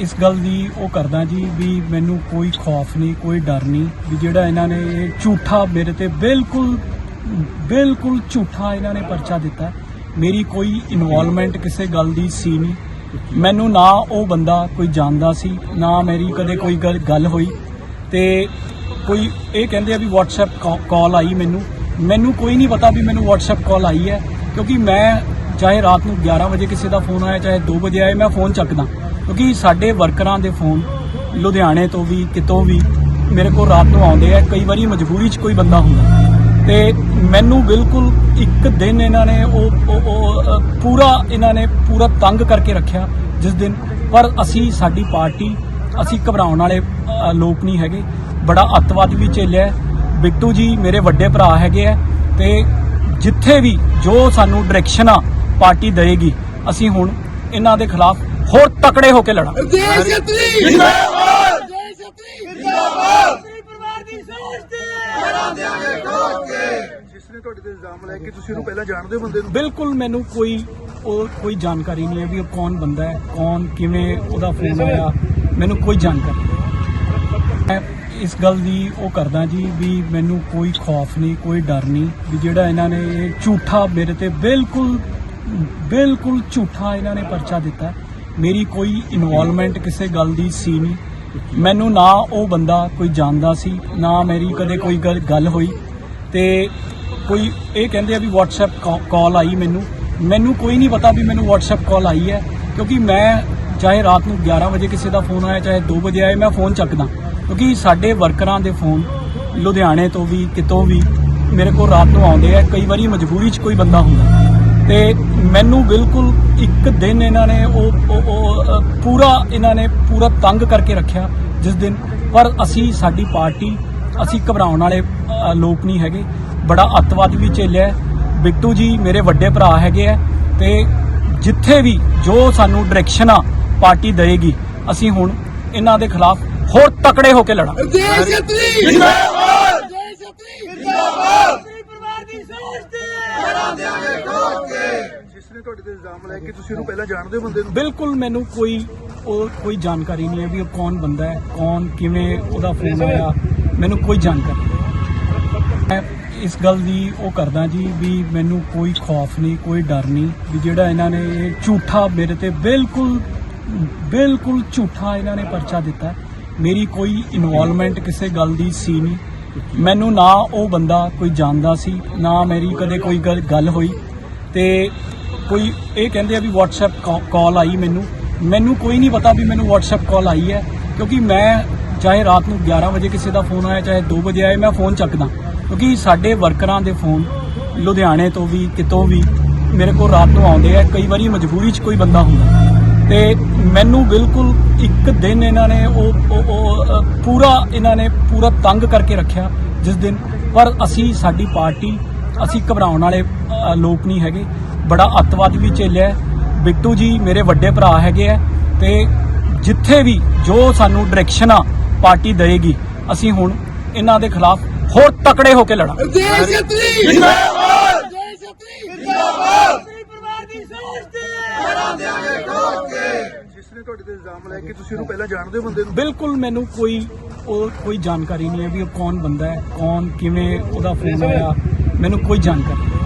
ਇਸ ਗੱਲ ਦੀ ਉਹ ਕਰਦਾ ਜੀ ਵੀ ਮੈਨੂੰ ਕੋਈ ਖੌਫ ਨਹੀਂ, ਕੋਈ ਡਰ ਨਹੀਂ ਵੀ ਜਿਹੜਾ ਇਹਨਾਂ ਨੇ ਇਹ ਝੂਠਾ ਮੇਰੇ ਤੇ ਬਿਲਕੁਲ ਬਿਲਕੁਲ ਝੂਠਾ ਇਹਨਾਂ ਨੇ ਪਰਚਾ ਦਿੱਤਾ। ਮੇਰੀ ਕੋਈ ਇਨਵੋਲਵਮੈਂਟ ਕਿਸੇ ਗੱਲ ਦੀ ਸੀ ਨਹੀਂ। ਮੈਨੂੰ ਨਾ ਉਹ ਬੰਦਾ ਕੋਈ ਜਾਣਦਾ ਸੀ, ਨਾ ਮੇਰੀ ਕਦੇ ਕੋਈ ਗੱਲ- ਗੱਲ ਹੋਈ। ਤੇ ਕੋਈ ਇਹ ਕਹਿੰਦੇ ਆ ਵੀ WhatsApp ਕਾਲ ਆਈ ਮੈਨੂੰ। ਮੈਨੂੰ ਕੋਈ ਨਹੀਂ ਪਤਾ ਵੀ ਮੈਨੂੰ WhatsApp ਕਾਲ ਆਈ ਹੈ, ਕਿਉਂਕਿ ਮੈਂ ਚਾਹੇ ਰਾਤ ਨੂੰ 11 ਵਜੇ ਕਿਸੇ ਦਾ ਫੋਨ ਆਇਆ, ਚਾਹੇ 2 ਵਜੇ ਆਏ ਮੈਂ ਫੋਨ ਚੱਕਦਾ। ਕਿਉਂਕਿ ਸਾਡੇ ਵਰਕਰਾਂ ਦੇ ਫੋਨ ਲੁਧਿਆਣੇ ਤੋਂ ਵੀ, ਕਿਤੋਂ ਵੀ ਮੇਰੇ ਕੋਲ ਰਾਤ ਨੂੰ ਆਉਂਦੇ ਆ, ਕਈ ਵਾਰੀ ਮਜਬੂਰੀ 'ਚ ਕੋਈ ਬੰਦਾ ਹੁੰਦਾ। ਤੇ ਮੈਨੂੰ ਬਿਲਕੁਲ ਇੱਕ ਦਿਨ ਇਹਨਾਂ ਨੇ ਉਹ ਪੂਰਾ ਇਹਨਾਂ ਨੇ ਪੂਰਾ ਤੰਗ ਕਰਕੇ ਰੱਖਿਆ ਜਿਸ ਦਿਨ। ਪਰ ਅਸੀਂ, ਸਾਡੀ ਪਾਰਟੀ, ਅਸੀਂ ਘਬਰਾਉਣ ਵਾਲੇ ਲੋਕ ਨਹੀਂ ਹੈਗੇ। ਬੜਾ ਅੱਤਵਾਦ ਵੀ ਝੇਲਿਆ ਬਿੱਟੂ ਜੀ ਮੇਰੇ ਵੱਡੇ ਭਰਾ ਹੈਗੇ ਆ ਤੇ ਜਿੱਥੇ ਵੀ ਜੋ ਸਾਨੂੰ ਡਾਇਰੈਕਸ਼ਨਾਂ ਪਾਰਟੀ ਦੇਏਗੀ ਅਸੀਂ ਹੁਣ ਇਹਨਾਂ ਦੇ ਖਿਲਾਫ ਹੋਰ ਤਕੜੇ ਹੋ ਕੇ ਲੜਾਂਗੇ ਜੈ ਛਤਰੀ ਜਿੰਦਾਬਾਦ। ਜੈ ਛਤਰੀ ਜਿੰਦਾਬਾਦ ਛਤਰੀ ਪਰਿਵਾਰ ਦੀ ਸੋਚ ਤੇ। ਹਰਾ ਦੇਾਂਗੇ ਠੋਕ ਕੇ ਜਿਸ ਨੇ ਤੁਹਾਡੇ ਤੇ ਇਲਜ਼ਾਮ ਲਾਇਆ ਕਿ ਤੁਸੀਂ ਉਹਨੂੰ ਪਹਿਲਾਂ ਜਾਣਦੇ ਹੋ ਬੰਦੇ ਨੂੰ? ਬਿਲਕੁਲ ਮੈਨੂੰ ਕੋਈ ਉਹ ਕੋਈ ਜਾਣਕਾਰੀ ਨਹੀਂ ਹੈ ਵੀ ਉਹ ਕੌਣ ਬੰਦਾ ਹੈ ਕੌਣ ਕਿਵੇਂ ਉਹਦਾ ਫੋਨ ਆਇਆ। ਮੈਨੂੰ ਕੋਈ ਜਾਣਕਾਰੀ ਨਹੀਂ। ਮੈਂ ਇਸ ਗੱਲ ਦੀ ਉਹ ਕਰਦਾ ਜੀ ਵੀ ਮੈਨੂੰ ਕੋਈ ਖੌਫ ਨਹੀਂ ਕੋਈ ਡਰ ਨਹੀਂ ਵੀ ਜਿਹੜਾ ਇਹਨਾਂ ਨੇ ਝੂਠਾ ਮੇਰੇ ਤੇ ਬਿਲਕੁਲ ਬਿਲਕੁਲ ਝੂਠਾ ਇਹਨਾਂ ਨੇ ਪਰਚਾ ਦਿੱਤਾ। ਮੇਰੀ ਕੋਈ ਇਨਵੋਲਵਮੈਂਟ ਕਿਸੇ ਗੱਲ ਦੀ ਸੀ ਨਹੀਂ। ਮੈਨੂੰ ਨਾ ਉਹ ਬੰਦਾ ਕੋਈ ਜਾਣਦਾ ਸੀ, ਨਾ ਮੇਰੀ ਕਦੇ ਕੋਈ ਗੱਲ- ਗੱਲ ਹੋਈ। ਤੇ ਕੋਈ ਇਹ ਕਹਿੰਦੇ ਆ ਵੀ WhatsApp ਕਾਲ ਆਈ ਮੈਨੂੰ। ਮੈਨੂੰ ਕੋਈ ਨਹੀਂ ਪਤਾ ਵੀ ਮੈਨੂੰ WhatsApp ਕਾਲ ਆਈ ਹੈ, ਕਿਉਂਕਿ ਮੈਂ ਚਾਹੇ ਰਾਤ ਨੂੰ 11 ਵਜੇ ਕਿਸੇ ਦਾ ਫੋਨ ਆਇਆ, ਚਾਹੇ 2 ਵਜੇ ਆਏ, ਮੈਂ ਫੋਨ ਚੱਕਦਾ। ਕਿਉਂਕਿ ਸਾਡੇ ਵਰਕਰਾਂ ਦੇ ਫੋਨ ਲੁਧਿਆਣੇ ਤੋਂ ਵੀ, ਕਿਤੋਂ ਵੀ ਮੇਰੇ ਕੋਲ ਰਾਤ ਨੂੰ ਆਉਂਦੇ ਆ, ਕਈ ਵਾਰੀ ਮਜਬੂਰੀ 'ਚ ਕੋਈ ਬੰਦਾ ਹੁੰਦਾ। ਤੇ ਮੈਨੂੰ ਬਿਲਕੁਲ ਇੱਕ ਦਿਨ ਇਹਨਾਂ ਨੇ ਉਹ ਉਹ- ਪੂਰਾ ਇਹਨਾਂ ਨੇ ਪੂਰਾ ਤੰਗ ਕਰਕੇ ਰੱਖਿਆ ਜਿਸ ਦਿਨ। ਪਰ ਅਸੀਂ ਸਾਡੀ ਪਾਰਟੀ ਅਸੀਂ ਘਬਰਾਉਣ ਵਾਲੇ ਲੋਕ ਨਹੀਂ ਹੈਗੇ। ਬੜਾ ਅੱਤਵਾਦ ਵੀ ਝੇਲਿਆ। ਬਿੱਟੂ ਜੀ ਮੇਰੇ ਵੱਡੇ ਭਰਾ ਹੈਗੇ ਆ ਤੇ ਜਿੱਥੇ ਵੀ ਜੋ ਸਾਨੂੰ ਡਾਇਰੈਕਸ਼ਨ ਆ ਪਾਰਟੀ ਦੇਏਗੀ ਅਸੀਂ ਹੁਣ ਇਹਨਾਂ ਦੇ ਖਿਲਾਫ ਹੋਰ ਤਕੜੇ ਹੋ ਕੇ ਲੜਾਂਗੇ। ਜੈ ਛਤਰੀ ਜਿੰਦਾਬਾਦ। ਜੈ ਛਤਰੀ ਜਿੰਦਾਬਾਦ। ਛਤਰੀ ਪਰਿਵਾਰ ਦੀ ਸੋਚ ਤੇ। ਹਰਾ ਦੇਾਂਗੇ ਠੋਕ ਕੇ। ਜਿਸ ਨੇ ਤੁਹਾਡੇ ਤੇ ਇਲਜ਼ਾਮ ਲਾਇਆ ਕਿ ਤੁਸੀਂ ਉਹਨੂੰ ਪਹਿਲਾਂ ਜਾਣਦੇ ਹੋ ਬੰਦੇ ਨੂੰ? ਬਿਲਕੁਲ ਮੈਨੂੰ ਕੋਈ ਉਹ ਕੋਈ ਜਾਣਕਾਰੀ ਨਹੀਂ ਹੈ ਵੀ ਉਹ ਕੌਣ ਬੰਦਾ ਹੈ, ਕੌਣ ਕਿਵੇਂ ਉਹਦਾ ਫੋਨ ਆਇਆ। ਮੈਨੂੰ ਕੋਈ ਜਾਣਕਾਰੀ ਨਹੀਂ। ਮੈਂ ਇਸ ਗੱਲ ਦੀ ਉਹ ਕਰਦਾ ਜੀ ਵੀ ਮੈਨੂੰ ਕੋਈ ਖੌਫ ਨਹੀਂ, ਕੋਈ ਡਰ ਨਹੀਂ ਵੀ ਜਿਹੜਾ ਇਹਨਾਂ ਨੇ ਇਹ ਝੂਠਾ ਮੇਰੇ ਤੇ ਬਿਲਕੁਲ ਬਿਲਕੁਲ ਝੂਠਾ ਇਹਨਾਂ ਨੇ ਪਰਚਾ ਦਿੱਤਾ ਮੇਰੀ ਕੋਈ ਇਨਵੋਲਵਮੈਂਟ ਕਿਸੇ ਗੱਲ ਦੀ ਸੀ ਨਹੀਂ। ਮੈਨੂੰ ਨਾ ਉਹ ਬੰਦਾ ਕੋਈ ਜਾਣਦਾ ਸੀ, ਨਾ ਮੇਰੀ ਕਦੇ ਕੋਈ ਗੱਲ- ਗੱਲ ਹੋਈ। ਤੇ ਕੋਈ ਇਹ ਕਹਿੰਦੇ ਆ ਵੀ WhatsApp ਕਾਲ ਆਈ ਮੈਨੂੰ। ਮੈਨੂੰ ਕੋਈ ਨਹੀਂ ਪਤਾ ਵੀ ਮੈਨੂੰ WhatsApp ਕਾਲ ਆਈ ਹੈ, ਕਿਉਂਕਿ ਮੈਂ ਚਾਹੇ ਰਾਤ ਨੂੰ 11 ਵਜੇ ਕਿਸੇ ਦਾ ਫੋਨ ਆਇਆ, ਚਾਹੇ 2 ਵਜੇ ਆਏ, ਮੈਂ ਫੋਨ ਚੱਕਦਾ। ਕਿਉਂਕਿ ਸਾਡੇ ਵਰਕਰਾਂ ਦੇ ਫੋਨ ਲੁਧਿਆਣੇ ਤੋਂ ਵੀ, ਕਿਤੋਂ ਵੀ ਮੇਰੇ ਕੋਲ ਰਾਤ ਨੂੰ ਆਉਂਦੇ ਆ, ਕਈ ਵਾਰੀ ਮਜਬੂਰੀ 'ਚ ਕੋਈ ਬੰਦਾ ਹੁੰਦਾ। ਤੇ ਮੈਨੂੰ ਬਿਲਕੁਲ ਇੱਕ ਦਿਨ ਇਹਨਾਂ ਨੇ ਉਹ ਪੂਰਾ ਇਹਨਾਂ ਨੇ ਪੂਰਾ ਤੰਗ ਕਰਕੇ ਰੱਖਿਆ, ਜਿਸ ਦਿਨ ਪਰ ਅਸੀਂ, ਸਾਡੀ ਪਾਰਟੀ, ਅਸੀਂ ਘਬਰਾਉਣ ਵਾਲੇ ਲੋਕ ਨਹੀਂ ਹੈਗੇ। ਬੜਾ ਅੱਤਵਾਦ ਵੀ ਝੇਲਿਆ। ਬਿੱਟੂ ਜੀ ਮੇਰੇ ਵੱਡੇ ਭਰਾ ਹੈਗੇ ਆ ਤੇ ਜਿੱਥੇ ਵੀ ਜੋ ਸਾਨੂੰ ਡਾਇਰੈਕਸ਼ਨ ਆ ਪਾਰਟੀ ਦੇਏਗੀ ਅਸੀਂ ਹੁਣ ਇਹਨਾਂ ਦੇ ਖਿਲਾਫ ਹੋਰ ਤਕੜੇ ਹੋ ਕੇ ਲੜਾਂਗੇ ਜੈ ਛਤਰੀ ਜਿੰਦਾਬਾਦ ਜੈ ਛਤਰੀ ਜਿੰਦਾਬਾਦ ਛਤਰੀ ਪਰਿਵਾਰ ਦੀ ਸੋਚ ਤੇ ਹਰਾ ਦੇਾਂਗੇ ਠੋਕ ਕੇ ਜਿਸ ਨੇ ਤੁਹਾਡੇ ਤੇ ਇਲਜ਼ਾਮ ਲਾਇਆ ਕਿ ਤੁਸੀਂ ਉਹਨੂੰ ਪਹਿਲਾਂ ਜਾਣਦੇ ਹੋ ਬੰਦੇ ਨੂੰ ਬਿਲਕੁਲ ਮੈਨੂੰ ਕੋਈ ਉਹ ਕੋਈ ਜਾਣਕਾਰੀ ਨਹੀਂ ਹੈ ਵੀ ਉਹ ਕੌਣ ਬੰਦਾ ਹੈ ਕੌਣ ਕਿਵੇਂ ਉਹਦਾ ਫੋਨ ਆਇਆ ਮੈਨੂੰ ਕੋਈ ਜਾਣਕਾਰੀ ਨਹੀਂ।